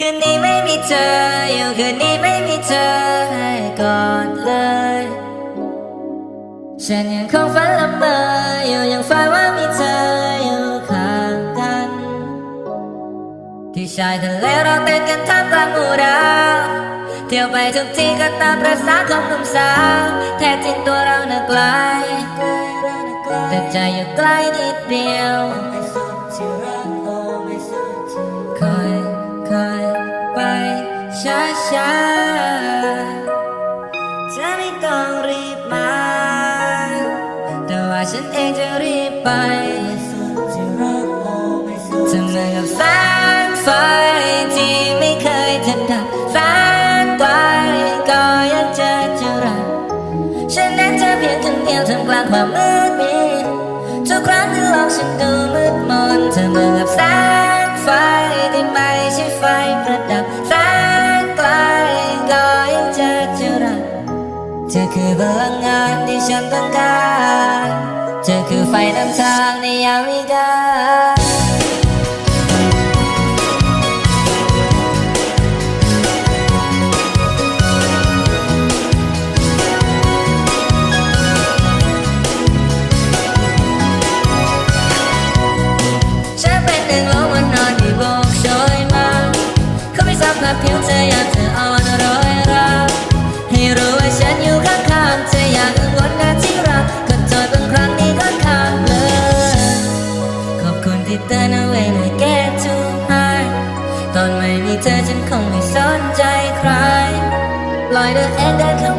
คืนนี้ไม่มีเธออยู่คืนนี้ไม่มีเธอให้กอดเลย ฉันยังคงฝันละเมออยู่ยังฝันว่ามีเธออยู่ข้างกัน ที่ชายทะเลเราเต้นกันท่ามกลางหมู่ดาวเที่ยวไปทุกที่ก็ตามประสาของหนุ่มสาวแท้จริงตัวเราน่ะไกลแต่ใจอยู่ใกล้นิดเดียว ต้องรีบมา แต่ว่าฉันเองจะรีบไปจะเหมือนกับแสงไฟที่ไม่เคยจะดับแสนไกลก็ยังจะจะรักฉันนั้นเธอเพียงคนเดียวท่ามกลางความมืดมิดทุกครั้งที่โลกฉันดูมืดมนเธอเหมือนกับแสง เธอคือพลังงานที่ฉันต้องการ เธอคือไฟนำทางในยามวิกาลฉันเป็นหนึ่งลมวันนอนที่โบกโชยมาเขาไม่สัมผัสผิวเธออยาก ตอนไม่มีเธอฉันคงไม่สนใจใคร ลอยเดินเองเดินเข้า